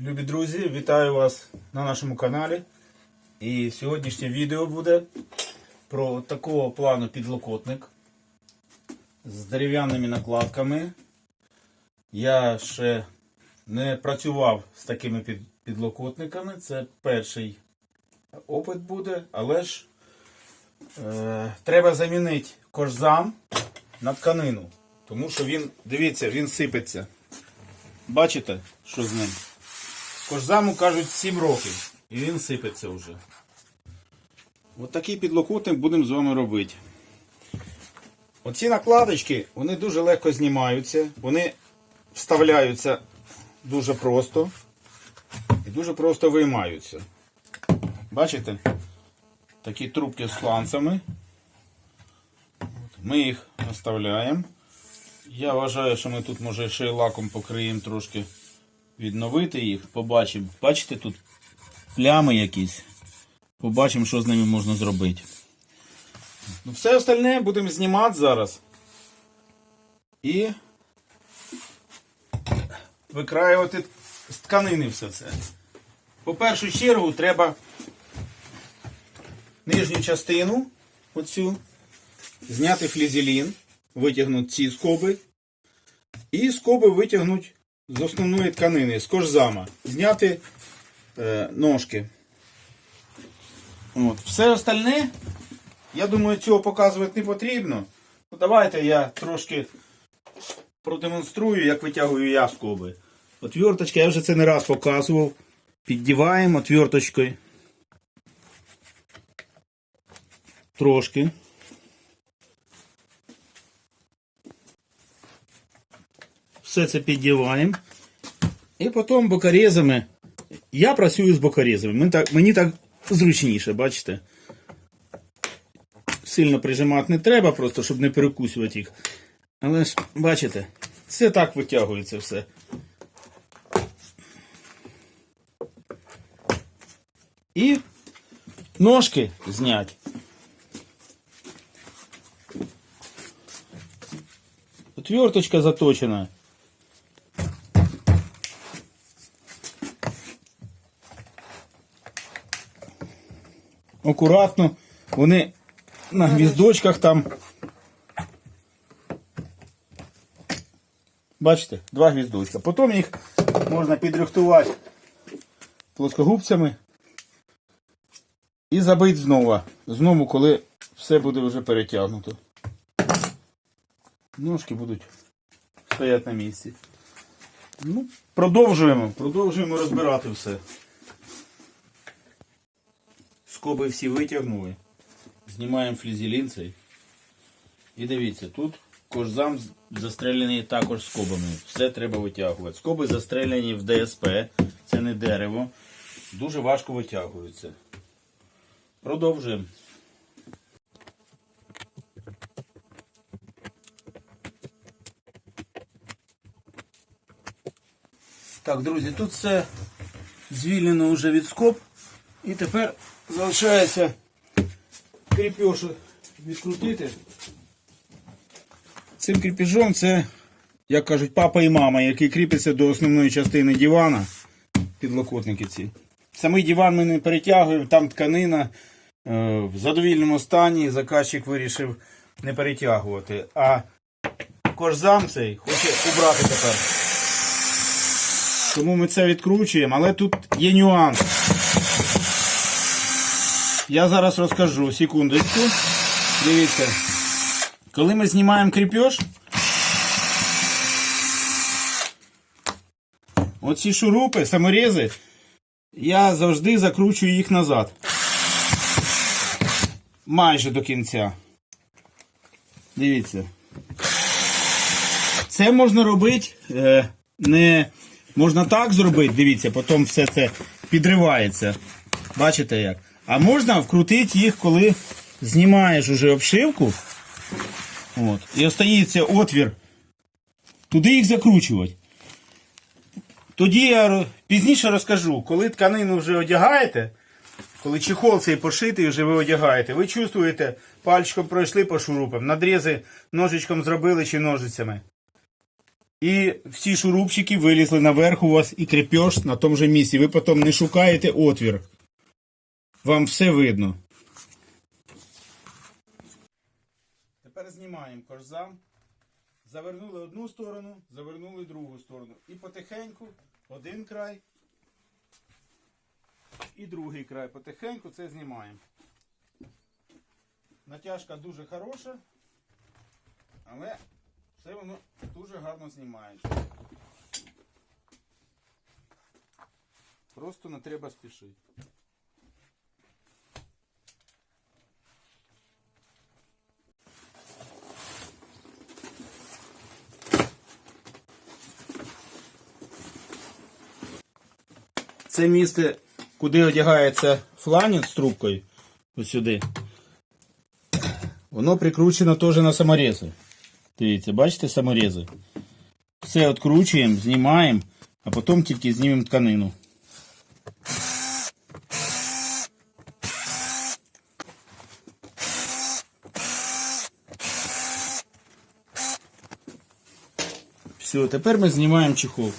Любі друзі, вітаю вас на нашому каналі. І сьогоднішнє відео буде про такого плану підлокотник з дерев'яними накладками. Я ще не працював з такими підлокотниками. Це перший опит буде, але ж е, треба замінити кожзам на тканину. Тому що він, дивіться, він сипеться. Бачите, що з ним? Кожзаму кажуть 7 років. І він сипеться вже. От такий підлокотник будемо з вами робити. Оці накладочки, вони дуже легко знімаються, вони вставляються дуже просто і дуже просто виймаються. Бачите? Такі трубки з фланцами. От, Ми їх наставляємо. Я вважаю, що ми тут може ще й лаком покриємо трошки відновити їх, побачимо. Бачите, тут плями якісь. Побачимо, що з ними можна зробити. Ну, все остальне будемо знімати зараз. І викраювати з тканини все це. По першу чергу треба нижню частину, оцю, зняти флізелін, витягнути ці скоби. І скоби витягнути з основної тканини, з кожзама. Зняти е, ножки. От. Все остальне, я думаю, цього показувати не потрібно. Ну, давайте я трошки продемонструю, як витягую я скоби. Отверточка, я вже це не раз показував. Піддіваємо отверточкою. Трошки. Все це піддіваємо. І потім бокорезами. Я працюю з бокорезами. Мені так, мені так зручніше, бачите? Сильно прижимати не треба, просто щоб не перекусувати їх. Але ж, бачите, це так витягується все. І ножки знять. Отверточка заточена. Акуратно. Вони на гвіздочках там. Бачите, два гвіздочка. Потім їх можна підрихтувати плоскогубцями і забити знову. Знову, коли все буде вже перетягнуто. Ножки будуть стояти на місці. Ну, продовжуємо. Продовжуємо розбирати все. Скоби всі витягнули. Знімаємо флізелін цей. І дивіться, тут кожзам застреляний також скобами. Все треба витягувати. Скоби застрелені в ДСП, це не дерево. Дуже важко витягуються. Продовжуємо. Так, друзі, тут все звільнено вже від скоб. І тепер залишається кріпеж відкрутити. Цим кріпежом це, як кажуть, папа і мама, який кріпиться до основної частини дивана, підлокотники ці. Самий диван ми не перетягуємо, там тканина е, в задовільному стані. Заказчик вирішив не перетягувати. А кожзам цей хоче убрати тепер. Тому ми це відкручуємо, але тут є нюанс. Я зараз розкажу, секундочку. Дивіться. Коли ми знімаємо кріпеж, оці шурупи, саморези, я завжди закручую їх назад. Майже до кінця. Дивіться. Це можна робити е, не можна так зробити, дивіться, потім все це підривається. Бачите як? А можна вкрутити їх, коли знімаєш уже обшивку. От, і остається отвір. Туди їх закручувати. Тоді я пізніше розкажу, коли тканину вже одягаєте, коли чехол цей пошитий вже ви одягаєте, ви чувствуєте, пальчиком пройшли по шурупам, надрізи ножичком зробили чи ножицями. І всі шурупчики вилізли наверх у вас і крепеж на тому же місці. Ви потім не шукаєте отвір. Вам все видно. Тепер знімаємо корзам. Завернули одну сторону, завернули другу сторону. І потихеньку один край і другий край. Потихеньку це знімаємо. Натяжка дуже хороша, але все воно дуже гарно знімається. Просто не треба спішити. Це місце, куди одягається фланець з трубкою, ось сюди. Воно прикручено теж на саморези. Дивіться, бачите саморези? Все відкручуємо, знімаємо, а потім тільки знімемо тканину. Все, тепер ми знімаємо чехол.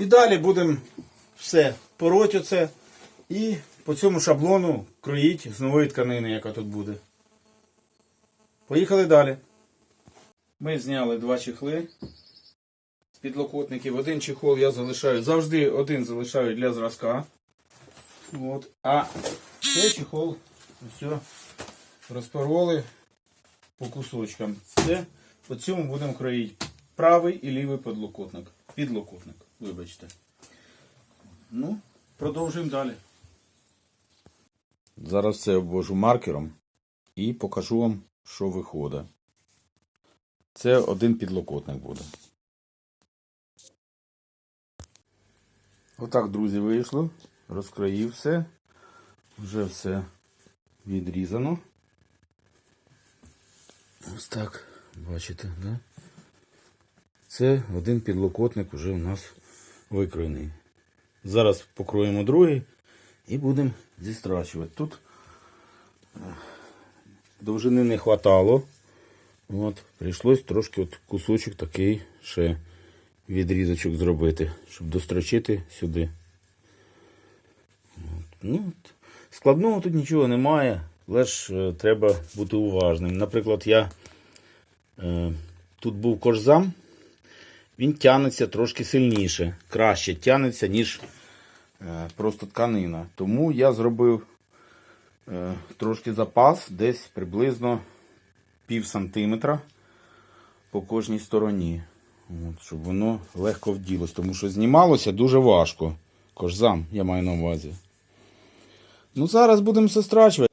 І далі будемо все пороть оце і по цьому шаблону кроїть з нової тканини, яка тут буде. Поїхали далі. Ми зняли два чехли з підлокотників. Один чехол я залишаю, завжди один залишаю для зразка. От. А цей чехол все розпороли по кусочкам. Це по цьому будемо кроїти правий і лівий підлокотник. Підлокотник, вибачте. Ну, продовжуємо далі. Зараз це обвожу маркером і покажу вам, що виходить. Це один підлокотник буде. Отак, друзі, вийшло. Розкроїв все. Вже все відрізано. Ось так, бачите, да? Це один підлокотник вже у нас викроєний. Зараз покроємо другий і будемо зістрачувати. Тут е, довжини не хватало. От, прийшлось трошки от кусочок такий ще відрізочок зробити, щоб дострочити сюди. От, ну, от. Складного тут нічого немає, ж е, треба бути уважним. Наприклад, я е, тут був кожзам, він тягнеться трошки сильніше, краще тягнеться, ніж е, просто тканина. Тому я зробив е, трошки запас, десь приблизно пів сантиметра по кожній стороні. Щоб воно легко вділось, тому що знімалося дуже важко. Кожзам, я маю на увазі. Ну, зараз будемо сестрачувати.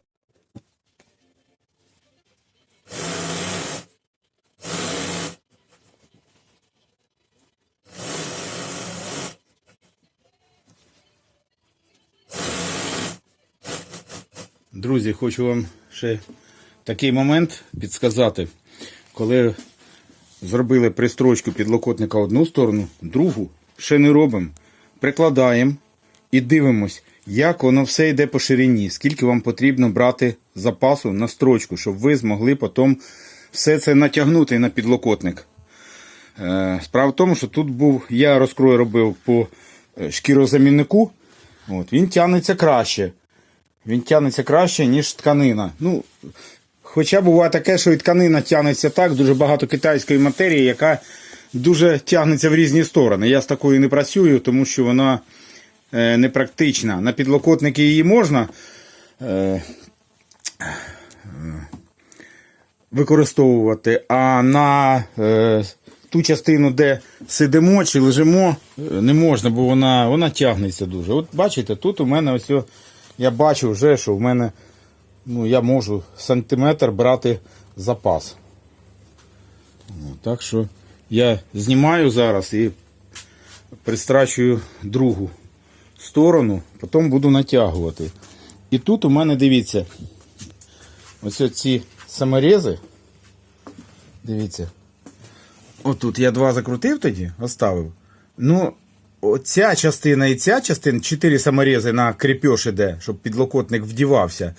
Друзі, хочу вам ще такий момент підсказати. Коли зробили пристрочку підлокотника одну сторону, другу ще не робимо. Прикладаємо і дивимось, як воно все йде по ширині, скільки вам потрібно брати запасу на строчку, щоб ви змогли потім все це натягнути на підлокотник. Е, Справа в тому, що тут був, я розкрой робив по е, шкірозаміннику, от, він тягнеться краще. Він тягнеться краще, ніж тканина. Ну, Хоча буває таке, що і тканина тягнеться так, дуже багато китайської матерії, яка дуже тягнеться в різні сторони. Я з такою не працюю, тому що вона е, непрактична. На підлокотники її можна е, використовувати, а на е, ту частину, де сидимо чи лежимо, е, не можна, бо вона, вона тягнеться дуже. От бачите, тут у мене ось я бачу вже, що в мене ну, я можу сантиметр брати запас. Ну, Так що я знімаю зараз і пристрачую другу сторону, потім буду натягувати. І тут у мене, дивіться, ось ці саморези. Дивіться. Отут я два закрутив тоді, оставив. Ну, оця частина і ця частина, чотири саморези на крепеж іде, щоб підлокотник вдівався.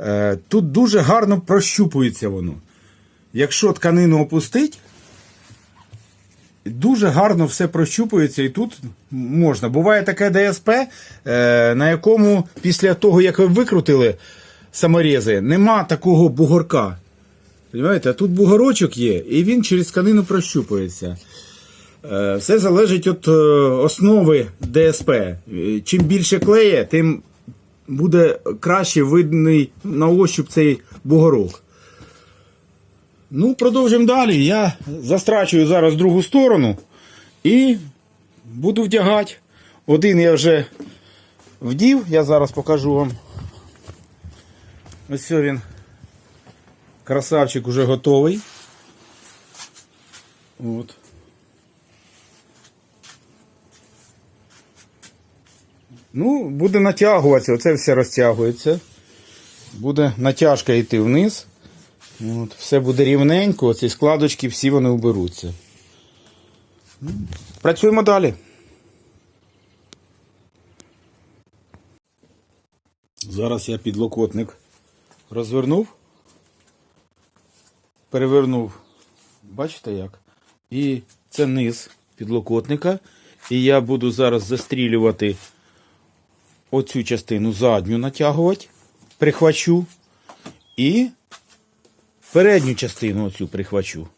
Е, Тут дуже гарно прощупується воно. якщо тканину опустить, дуже гарно все прощупується і тут можна. Буває таке ДСП, е, на якому після того, як ви викрутили саморези, нема такого бугорка. Понимаєте? Тут бугорочок є, і він через тканину прощупується. Е, Все залежить від е, основи ДСП. Е, Чим більше клеє, тим буде краще видний на ощуп цей бугорок. Ну, продовжимо далі. Я застрачую зараз другу сторону і буду вдягати. Один я вже вдів, я зараз покажу вам. Ось він. Красавчик уже готовий. От. Ну, буде натягуватися, оце все розтягується. Буде натяжка йти вниз. От, все буде рівненько, ці складочки всі вони уберуться. Працюємо далі. Зараз я підлокотник розвернув, перевернув, бачите як? І це низ підлокотника. І я буду зараз застрілювати оцю частину задню натягувати, прихвачу. І передню частину оцю прихвачу.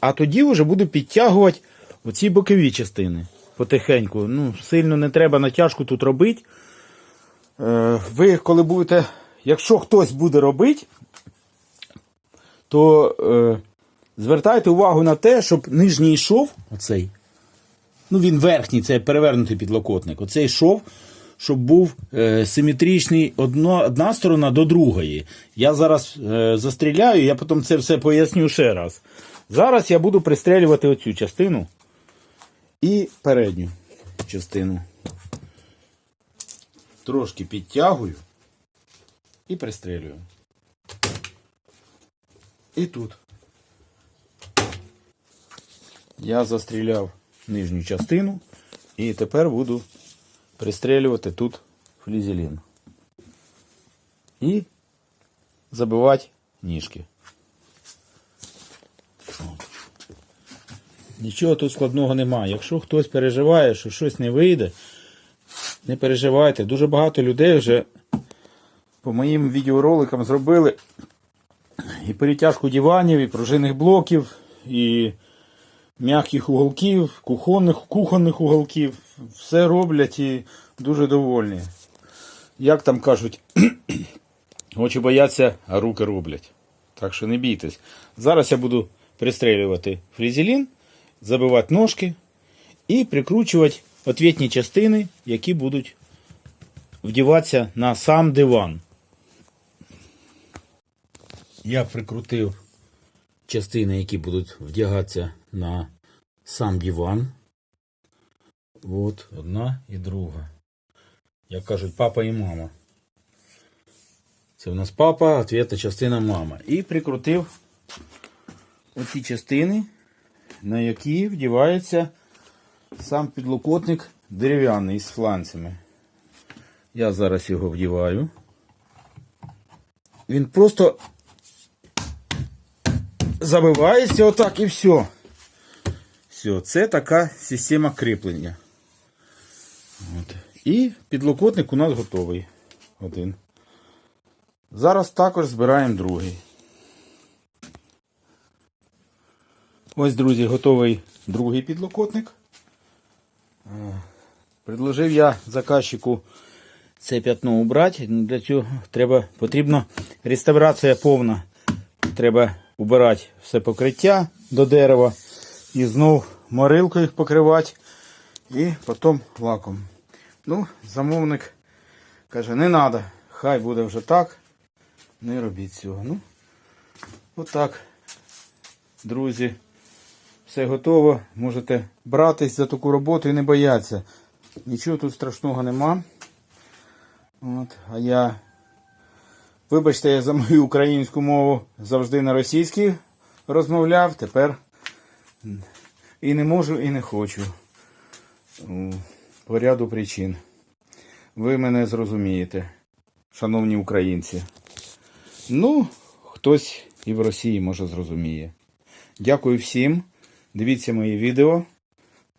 А тоді вже буду підтягувати оці бокові частини. Потихеньку. Ну, сильно не треба натяжку тут робити. Е, ви коли будете, якщо хтось буде робити, то е, звертайте увагу на те, щоб нижній шов, оцей, ну він верхній, це перевернутий підлокотник, оцей шов, щоб був е, симетричний одно, одна сторона до другої. Я зараз е, застріляю, я потім це все поясню ще раз. Зараз я буду пристрелювати оцю частину і передню частину. Трошки підтягую і пристрелюю. І тут. Я застріляв нижню частину і тепер буду пристрелювати тут флізелін. І забивати ніжки. Нічого тут складного немає. Якщо хтось переживає, що щось не вийде, не переживайте. Дуже багато людей вже по моїм відеороликам зробили і перетяжку диванів, і пружинних блоків, і м'яких уголків, кухонних, кухонних уголків. Все роблять і дуже довольні. Як там кажуть, очі бояться, а руки роблять. Так що не бійтесь. Зараз я буду пристрелювати фрізелін, забивати ножки і прикручувати отвітні частини, які будуть вдіватися на сам диван. Я прикрутив частини, які будуть вдягатися на сам диван. От одна і друга. Як кажуть, папа і мама. Це в нас папа, ответна частина мама. І прикрутив оці частини, на які вдівається сам підлокотник дерев'яний з фланцями. Я зараз його вдіваю. Він просто забивається отак і все. Все, це така система кріплення. От. І підлокотник у нас готовий. Один. Зараз також збираємо другий. Ось, друзі, готовий другий підлокотник. Е, Предложив я заказчику це п'ятно убрати. Для цього треба, потрібна реставрація повна. Треба убирати все покриття до дерева і знов морилкою покривати і потім лаком. Ну, замовник каже, не треба, хай буде вже так. Не робіть цього. Ну, отак, друзі. Все готово. Можете братись за таку роботу і не боятися. Нічого тут страшного нема. От, а я, вибачте, я за мою українську мову завжди на російській розмовляв. Тепер і не можу, і не хочу. По ряду причин. Ви мене зрозумієте, шановні українці. Ну, хтось і в Росії, може, зрозуміє. Дякую всім. Дивіться мої відео.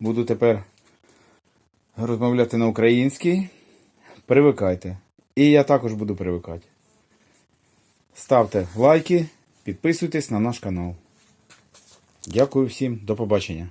Буду тепер розмовляти на українській. Привикайте. І я також буду привикати. Ставте лайки, підписуйтесь на наш канал. Дякую всім, до побачення.